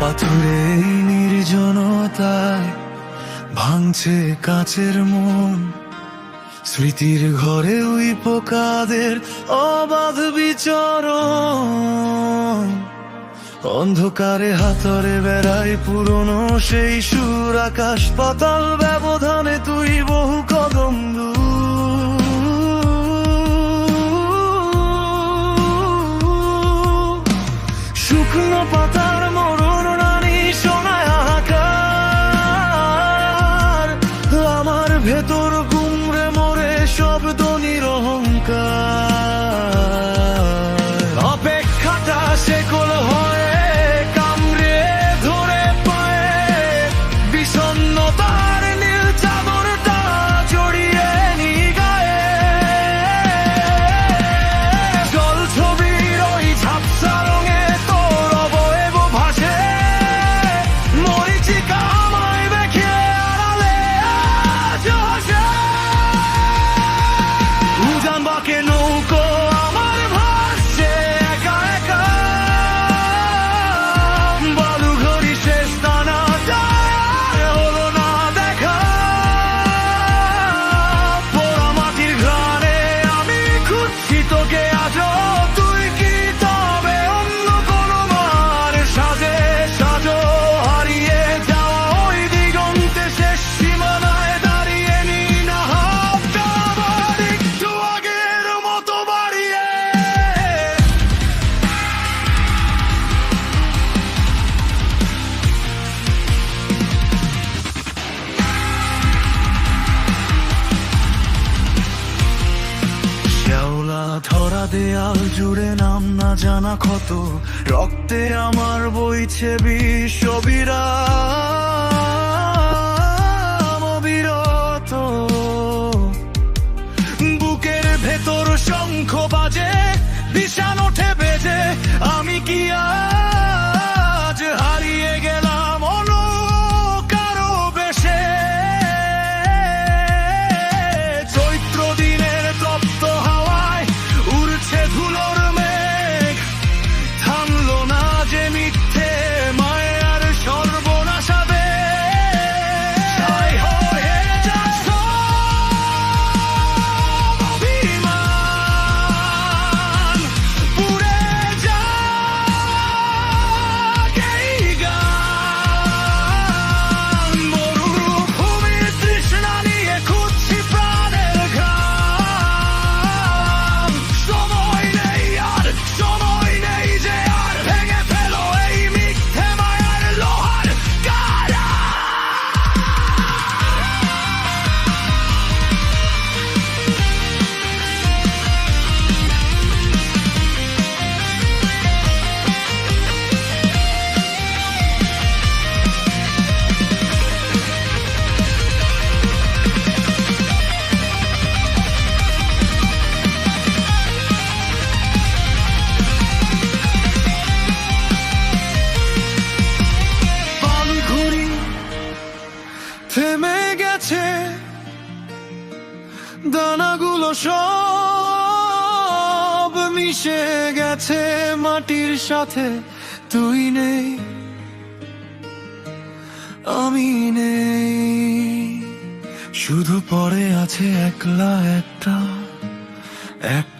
পাথুরে নির্জনতায় ভাঙছে কাচের মন। স্মৃতির ঘরে ওই পোকাদের অবাধ বিচরণ। অন্ধকারে হাতরে বেড়াই পুরনো সেই সুর আকাশ, পাতাল ব্যবধানে তুই বহু কদম দূর। দুর্গ দেয়াল জুড়ে নাম না জানা ক্ষত রক্তে আমার বইছে বিশ্ববিরা দানাগুলো সব মিশে গেছে মাটির সাথে। তুই নেই, আমি নেই। শুধু পরে আছে একলা একটা এক